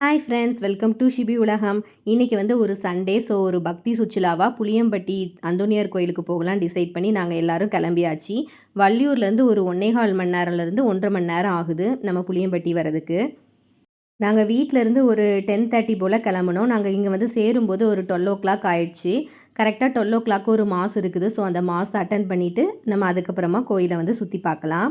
Hi friends welcome to Shibi உலகம் இன்றைக்கி வந்து ஒரு சண்டே ஸோ ஒரு பக்தி சுற்றுலாவாக புளியம்பட்டி அந்தோனியார் கோயிலுக்கு போகலாம் டிசைட் பண்ணி நாங்கள் எல்லோரும் கிளம்பியாச்சு. வள்ளியூர்லேருந்து ஒரு ஒன்னேகால் மணி நேரம்லேருந்து ஒன்றரை மணி நேரம் ஆகுது நம்ம புளியம்பட்டி வரதுக்கு நாங்கள் வீட்டிலேருந்து ஒரு டென் தேர்ட்டி போல் கிளம்புனோம். நாங்கள் இங்கே வந்து சேரும்போது ஒரு டுவெல் ஓ கிளாக் ஆயிடுச்சு. கரெக்டாக டுவெல் ஓ கிளாக் ஒரு மாஸ் இருக்குது. ஸோ அந்த மாஸ் அட்டன் பண்ணிவிட்டு நம்ம அதுக்கப்புறமா கோயிலை வந்து சுற்றி பார்க்கலாம்.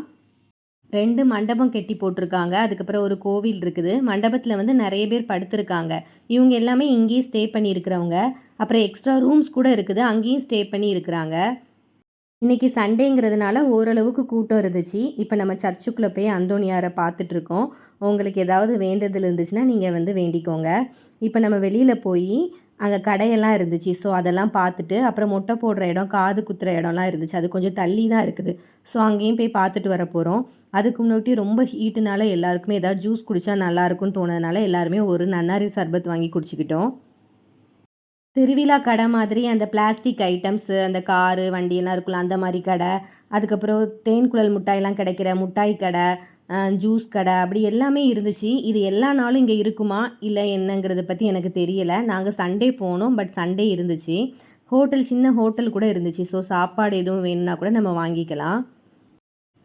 ரெண்டு மண்டபம் கெட்டி போட்டிருக்காங்க. அதுக்கப்புறம் ஒரு கோவில் இருக்குது. மண்டபத்தில் வந்து நிறைய பேர் படுத்திருக்காங்க. இவங்க எல்லாமே இங்கேயே ஸ்டே பண்ணியிருக்கிறவங்க. அப்புறம் எக்ஸ்ட்ரா ரூம்ஸ் கூட இருக்குது. அங்கேயும் ஸ்டே பண்ணி இருக்கிறாங்க இன்றைக்கி சண்டேங்கிறதுனால ஓரளவுக்கு கூட்டம் இருந்துச்சு. இப்போ நம்ம சர்ச்சுக்குள்ளே போய் அந்தோனியாரை பார்த்துட்ருக்கோம். உங்களுக்கு ஏதாவது வேண்டதில் இருந்துச்சுன்னா நீங்கள் வந்து வேண்டிக்கோங்க. இப்போ நம்ம வெளியில் போய் அங்கே கடையெல்லாம் இருந்துச்சு. ஸோ அதெல்லாம் பார்த்துட்டு அப்புறம் மொட்டை போடுற இடம் காது குத்துற இடம்லாம் இருந்துச்சு. அது கொஞ்சம் தள்ளி தான் இருக்குது. ஸோ அங்கேயும் போய் பார்த்துட்டு வர போகிறோம் அதுக்கு முன்னாடி ரொம்ப ஹீட்டுனால எல்லாருக்குமே ஏதாவது ஜூஸ் குடித்தா நல்லாயிருக்கும்னு தோணுதுனால எல்லாருமே ஒரு நன்னாரி சர்பத் வாங்கி குடிச்சிக்கிட்டோம். திருவிழா கடை மாதிரி அந்த பிளாஸ்டிக் ஐட்டம்ஸு அந்த காரு வண்டியெல்லாம் இருக்குல்ல அந்த மாதிரி கடை. அதுக்கப்புறம் தேன் குழல் மிட்டாயெல்லாம் கிடைக்கிற மிட்டாய் கடை. ஜூஸ் கடை அப்படி எல்லாமே இருந்துச்சு. இது எல்லா நாளும் இங்கே இருக்குமா? இல்லை என்னங்கிறத பற்றி எனக்கு தெரியலை. நாங்கள் சண்டே போனோம். பட் சண்டே இருந்துச்சு. ஹோட்டல் சின்ன ஹோட்டல் கூட இருந்துச்சு. ஸோ சாப்பாடு எதுவும் வேணும்னா கூட நம்ம வாங்கிக்கலாம்.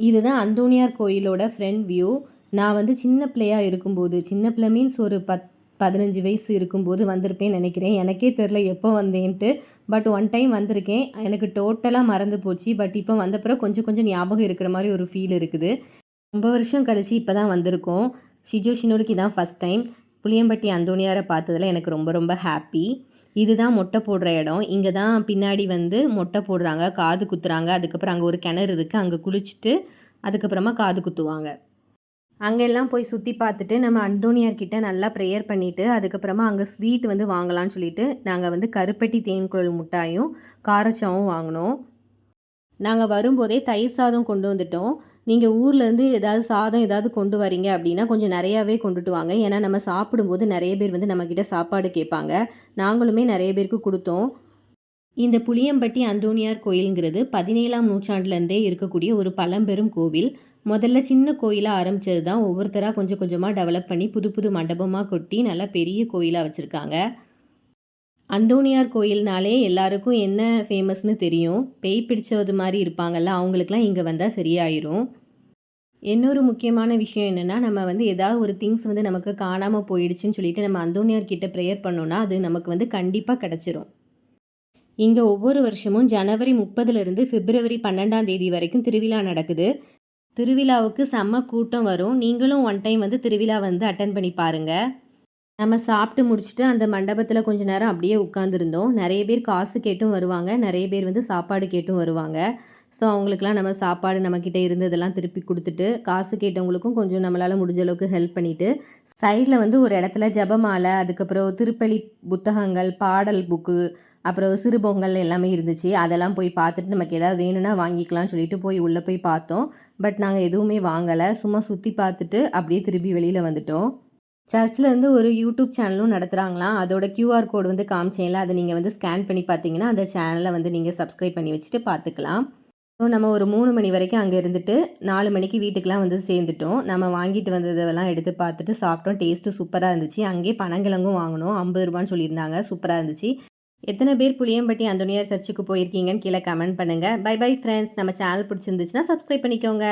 இதுதான் அந்தோனியார் கோயிலோட ஃப்ரண்ட் வியூ நான் வந்து சின்ன பிள்ளையாக இருக்கும்போது சின்ன பிள்ளை மீன்ஸ் ஒரு பத் பதினஞ்சு வயசு இருக்கும்போது வந்திருப்பேன் நினைக்கிறேன். எனக்கே தெரில எப்போ வந்தேன்ட்டு. பட் ஒன் டைம் வந்திருக்கேன். எனக்கு டோட்டலாக மறந்து போச்சு. பட் இப்போ வந்தப்புறம் கொஞ்சம் கொஞ்சம் ஞாபகம் இருக்கிற மாதிரி ஒரு ஃபீல் இருக்குது. ரொம்ப வருஷம் கழிச்சு இப்போ தான் வந்திருக்கோம். ஷிஜோ ஷினோடுக்கு இதான் ஃபஸ்ட் டைம் புளியம்பட்டி அந்தோனியாரை பார்த்ததில் எனக்கு ரொம்ப ரொம்ப ஹாப்பி இதுதான் மொட்டை போடுற இடம். இங்கே தான் பின்னாடி வந்து மொட்டை போடுறாங்க காது குத்துறாங்க. அதுக்கப்புறம் அங்கே ஒரு கிணறு இருக்குது அங்கே குளிச்சுட்டு அதுக்கப்புறமா காது குத்துவாங்க. அங்கெல்லாம் போய் சுற்றி பார்த்துட்டு நம்ம அந்தோனியார்கிட்ட நல்லா ப்ரேயர் பண்ணிவிட்டு அதுக்கப்புறமா அங்கே ஸ்வீட் வந்து வாங்கலாம்னு சொல்லிட்டு நாங்கள் வந்து கருப்பட்டி தேன்குழல் முட்டாயும் காரச்சாவும் வாங்கினோம். நாங்கள் வரும்போதே தயிர் சாதம் கொண்டு வந்துட்டோம். நீங்கள் ஊர்லேருந்து ஏதாவது சாதம் ஏதாவது கொண்டு வரீங்க அப்படின்னா கொஞ்சம் நிறையாவே கொண்டுட்டு வாங்க. ஏன்னா நம்ம சாப்பிடும்போது நிறைய பேர் வந்து நம்மக்கிட்ட சாப்பாடு கேட்பாங்க. நாங்களுமே நிறைய பேருக்கு கொடுத்தோம். இந்த புளியம்பட்டி அந்தோனியார் கோயிலுங்கிறது பதினேழாம் நூற்றாண்டுலேருந்தே இருக்கக்கூடிய ஒரு பழம்பெரும் கோவில். முதல்ல சின்ன கோயிலாக ஆரம்பித்தது தான் ஒவ்வொருத்தராக கொஞ்சம் கொஞ்சமாக டெவலப் பண்ணி புது புது மண்டபமாக கொட்டி நல்லா பெரிய கோயிலாக வச்சுருக்காங்க. அந்தோனியார் கோயில்னாலே எல்லாருக்கும் என்ன ஃபேமஸ்னு தெரியும். பேய் பிடிச்சது மாதிரி இருப்பாங்கள்ல அவங்களுக்குலாம் இங்கே வந்தால் சரியாயிரும். இன்னொரு முக்கியமான விஷயம் என்னென்னா நம்ம வந்து ஏதாவது ஒரு திங்ஸ் வந்து நமக்கு காணாமல் போயிடுச்சுன்னு சொல்லிட்டு நம்ம அந்தோனியார் கிட்ட ப்ரேயர் பண்ணோன்னா அது நமக்கு வந்து கண்டிப்பாக கிடச்சிரும். இங்கே ஒவ்வொரு வருஷமும் ஜனவரி முப்பதுலேருந்து பிப்ரவரி பன்னெண்டாம் தேதி வரைக்கும் திருவிழா நடக்குது. திருவிழாவுக்கு செம்ம கூட்டம் வரும். நீங்களும் ஒன் டைம் வந்து திருவிழா வந்து அட்டன் பண்ணி பாருங்கள் நம்ம சாப்பிட்டு முடிச்சுட்டு அந்த மண்டபத்தில் கொஞ்சம் நேரம் அப்படியே உட்காந்துருந்தோம் நிறைய பேர் காசு கேட்டும் வருவாங்க. நிறைய பேர் வந்து சாப்பாடு கேட்டும் வருவாங்க. ஸோ அவங்களுக்குலாம் நம்ம சாப்பாடு நம்மக்கிட்ட இருந்ததெல்லாம் திருப்பி கொடுத்துட்டு காசு கேட்டவங்களுக்கும் கொஞ்சம் நம்மளால் முடிஞ்ச அளவுக்கு ஹெல்ப் பண்ணிவிட்டு சைடில் வந்து ஒரு இடத்துல ஜபமாலை அதுக்கப்புறம் திருப்பலி புத்தகங்கள் பாடல் புக்கு அப்புறம் சிறு பொங்கல் எல்லாமே இருந்துச்சு. அதெல்லாம் போய் பார்த்துட்டு நமக்கு எதாவது வேணும்னா வாங்கிக்கலாம்னு சொல்லிட்டு போய் உள்ளே போய் பார்த்தோம். பட் நாங்கள் எதுவுமே வாங்கலை. சும்மா சுற்றி பார்த்துட்டு அப்படியே திருப்பி வெளியில் வந்துட்டோம். சர்ச்லேருந்து ஒரு யூடியூப் சேனலும் நடத்துகிறாங்களாம் அதோட கியூஆர் கோடு வந்து காமிச்சேன்ல அதை நீங்கள் வந்து ஸ்கேன் பண்ணி பார்த்தீங்கன்னா அந்த சேனலை வந்து நீங்கள் சப்ஸ்கிரைப் பண்ணி வச்சுட்டு பார்த்துக்கலாம். ஸோ நம்ம ஒரு மூணு மணி வரைக்கும் அங்கே இருந்துட்டு நாலு மணிக்கு வீட்டுக்கெலாம் வந்து சேர்ந்துட்டோம். நம்ம வாங்கிட்டு வந்ததெல்லாம் எடுத்து பார்த்துட்டு சாப்பிட்டோம். டேஸ்ட்டு சூப்பராக இருந்துச்சு. அங்கேயே பனங்கிழங்கும் வாங்கினோம். ஐம்பது ரூபான்னு சொல்லியிருந்தாங்க. சூப்பராக இருந்துச்சு. எத்தனை பேர் புளியம்பட்டி அந்தோனியார் சர்ச்சுக்கு போயிருக்கீங்கன்னு கீழே கமெண்ட் பண்ணுங்கள் பை பை ஃப்ரெண்ட்ஸ் நம்ம சேனல் பிடிச்சிருந்துச்சுன்னா சப்ஸ்கிரைப் பண்ணிக்கோங்க.